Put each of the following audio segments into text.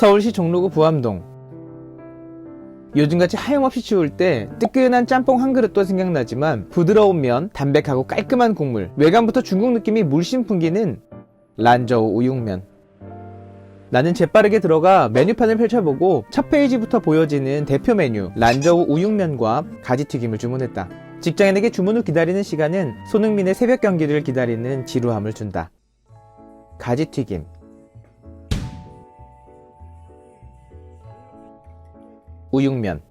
서울시 종로구 부암동 요즘같이 하염없이 추울 때 뜨끈한 짬뽕 한 그릇도 생각나지만 부드러운 면, 담백하고 깔끔한 국물, 외관부터 중국 느낌이 물씬 풍기는 란저우 우육면. 나는 재빠르게 들어가 메뉴판을 펼쳐보고 첫 페이지부터 보여지는 대표 메뉴 란저우 우육면과 가지튀김을 주문했다. 직장인에게 주문을 기다리는 시간은 손흥민의 새벽 경기를 기다리는 지루함을 준다. 가지튀김. 우육면.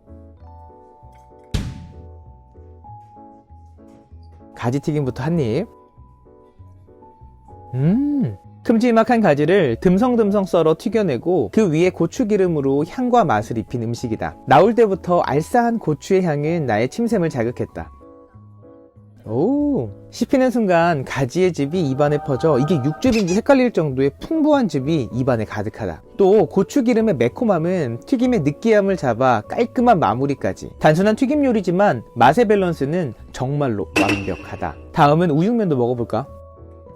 가지튀김부터 한 입. 음. 큼지막한 가지를 듬성듬성 썰어 튀겨내고 그 위에 고추기름으로 향과 맛을 입힌 음식이다. 나올 때부터 알싸한 고추의 향은 나의 침샘을 자극했다. 오, 씹히는 순간 가지의 즙이 입안에 퍼져 이게 육즙인지 헷갈릴 정도의 풍부한 즙이 입안에 가득하다. 또 고추기름의 매콤함은 튀김의 느끼함을 잡아 깔끔한 마무리까지. 단순한 튀김 요리지만 맛의 밸런스는 정말로 완벽하다. 다음은 우육면도 먹어볼까?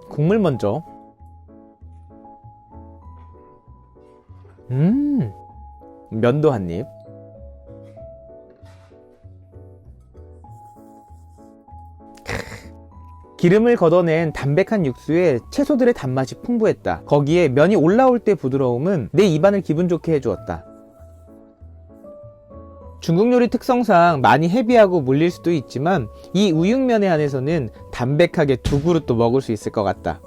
국물 먼저. 음, 면도 한 입. 기름을 걷어낸 담백한 육수에 채소들의 단맛이 풍부했다. 거기에 면이 올라올 때 부드러움은 내 입안을 기분 좋게 해주었다. 중국 요리 특성상 많이 헤비하고 물릴 수도 있지만 이 우육면에 한해서는 담백하게 두 그릇도 먹을 수 있을 것 같다.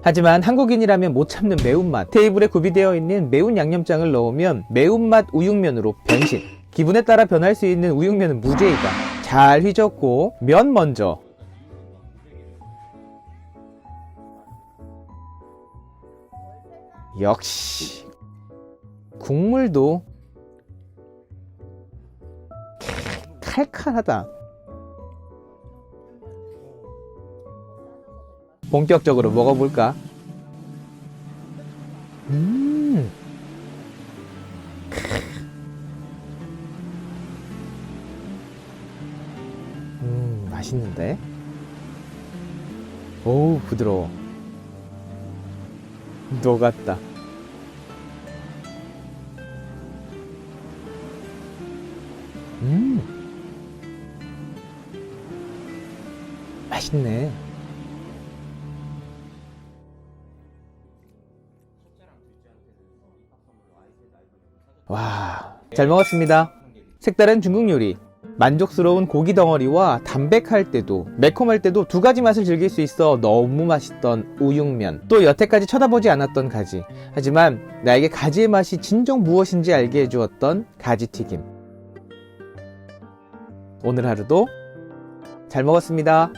하지만 한국인이라면 못 참는 매운맛. 테이블에 구비되어 있는 매운 양념장을 넣으면 매운맛 우육면으로 변신. 기분에 따라 변할 수 있는 우육면은 무죄이다. 잘 휘젓고 면 먼저. 역시 국물도 칼칼하다. 본격적으로 먹어볼까? 음. 맛있는데? 오우, 부드러워. 녹았다. 음. 맛있네. 와, 잘 먹었습니다. 색다른 중국 요리. 만족스러운 고기 덩어리와 담백할 때도 매콤할 때도 두 가지 맛을 즐길 수 있어 너무 맛있던 우육면. 또 여태까지 쳐다보지 않았던 가지. 하지만 나에게 가지의 맛이 진정 무엇인지 알게 해주었던 가지튀김. 오늘 하루도 잘 먹었습니다